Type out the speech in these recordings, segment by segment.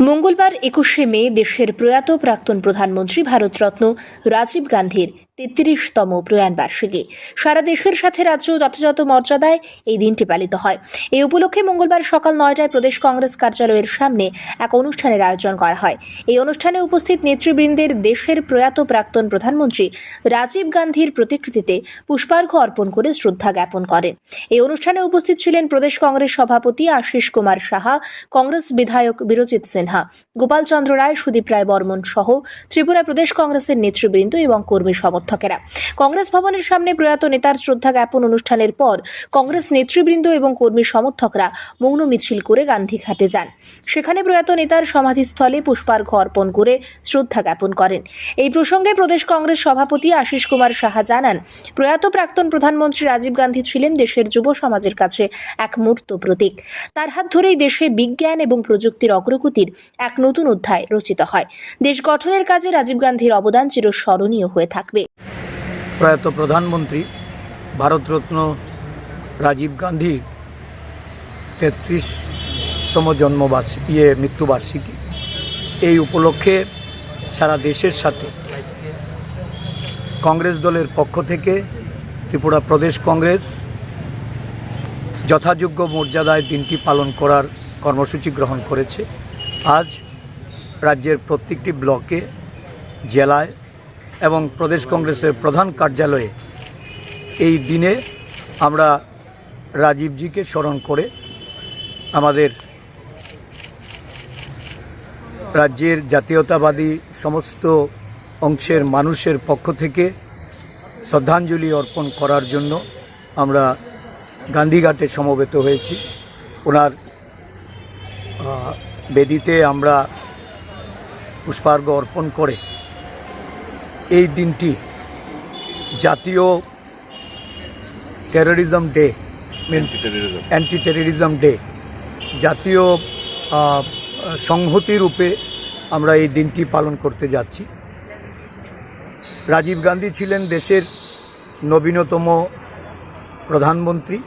মঙ্গলবার একুশে মে দেশের প্রয়াত প্রাক্তন প্রধানমন্ত্রী ভারতরত্ন রাজীব গান্ধীর তেত্রিশতম প্রয়াণ বার্ষিকী। সারা দেশের সাথে রাজ্য যথাযথ মর্যাদায় এই দিনটি পালিত হয়। এই উপলক্ষে মঙ্গলবার সকাল নয়টায় প্রদেশ কংগ্রেস কার্যালয়ের সামনে এক অনুষ্ঠানের আয়োজন করা হয়। এই অনুষ্ঠানে উপস্থিত নেতৃবৃন্দের দেশের প্রয়াত প্রাক্তন প্রধানমন্ত্রী রাজীব গান্ধীর প্রতিকৃতিতে পুষ্পার্ঘ্য অর্পণ করে শ্রদ্ধা জ্ঞাপন করেন। এই অনুষ্ঠানে উপস্থিত ছিলেন প্রদেশ কংগ্রেস সভাপতি আশিস কুমার সাহা, কংগ্রেস বিধায়ক বিরজিৎ সিনহা গোপাল চন্দ্র রায়, সুদীপ রায় বর্মন সহ ত্রিপুরা প্রদেশ কংগ্রেসের নেতৃবৃন্দ এবং কর্মী সমর্থকেরা। কংগ্রেস ভবনের সামনে প্রয়াত নেতার শ্রদ্ধা জ্ঞাপন অনুষ্ঠানের পর কংগ্রেস নেতৃবৃন্দ এবং কর্মী সমর্থকরা মৌন মিছিল করে গান্ধীঘাটে যান। সেখানে প্রয়াত নেতার সমাধিস্থলে পুষ্পার্ঘ্য অর্পণ করে শ্রদ্ধা জ্ঞাপন করেন। এই প্রসঙ্গে প্রদেশ কংগ্রেস সভাপতি আশিস কুমার সাহা জানান, প্রয়াত প্রাক্তন প্রধানমন্ত্রী রাজীব গান্ধী ছিলেন দেশের যুব সমাজের কাছে এক মূর্ত প্রতীক। তার হাত ধরেই দেশে বিজ্ঞান এবং প্রযুক্তির অগ্রগতির এক নতুন অধ্যায় রচিত হয়। দেশ গঠনের কাজে রাজীব গান্ধীর অবদান চিরস্মরণীয় হয়ে থাকবে। প্রয়াত প্রধানমন্ত্রী ভারতরত্ন রাজীব গান্ধীর তেত্রিশতম জন্মবার্ষিকী ইয়ে মৃত্যুবার্ষিকী। এই উপলক্ষে সারা দেশের সাথে কংগ্রেস দলের পক্ষ থেকে ত্রিপুরা প্রদেশ কংগ্রেস যথাযোগ্য মর্যাদায় দিনটি পালন করার কর্মসূচি গ্রহণ করেছে। আজ রাজ্যের প্রত্যেকটি ব্লকে, জেলায় এবং প্রদেশ কংগ্রেসের প্রধান কার্যালয়ে এই দিনে আমরা রাজীবজিকে স্মরণ করে আমাদের রাজ্যের জাতীয়তাবাদী সমস্ত অংশের মানুষের পক্ষ থেকে শ্রদ্ধাঞ্জলি অর্পণ করার জন্য আমরা গান্ধীঘাটে সমবেত হয়েছি। ওনার বেদিতে আমরা পুষ্পার্ঘ অর্পণ করে এই দিনটি জাতীয় terrorism day anti terrorism day জাতীয় সংহতি রূপে আমরা এই দিনটি পালন করতে যাচ্ছি। রাজীব গান্ধী ছিলেন দেশের নবীনতম প্রধানমন্ত্রী।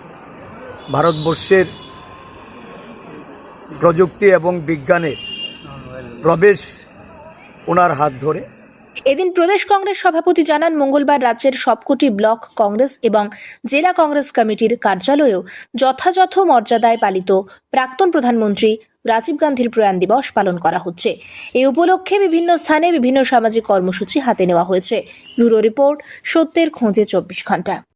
ভারতবর্ষের প্রযুক্তি এবং বিজ্ঞানের প্রবেশ ওনার হাত ধরে। এদিন প্রদেশ কংগ্রেস সভাপতি জানান, মঙ্গলবার রাজ্যের সবকটি ব্লক কংগ্রেস এবং জেলা কংগ্রেস কমিটির কার্যালয়েও যথাযথ মর্যাদায় পালিত প্রাক্তন প্রধানমন্ত্রী রাজীব গান্ধীর প্রয়াণ দিবস পালন করা হচ্ছে। এই উপলক্ষে বিভিন্ন স্থানে বিভিন্ন সামাজিক কর্মসূচি হাতে নেওয়া হয়েছে। ব্যুরো রিপোর্ট সত্যের খোঁজে চব্বিশ ঘণ্টা।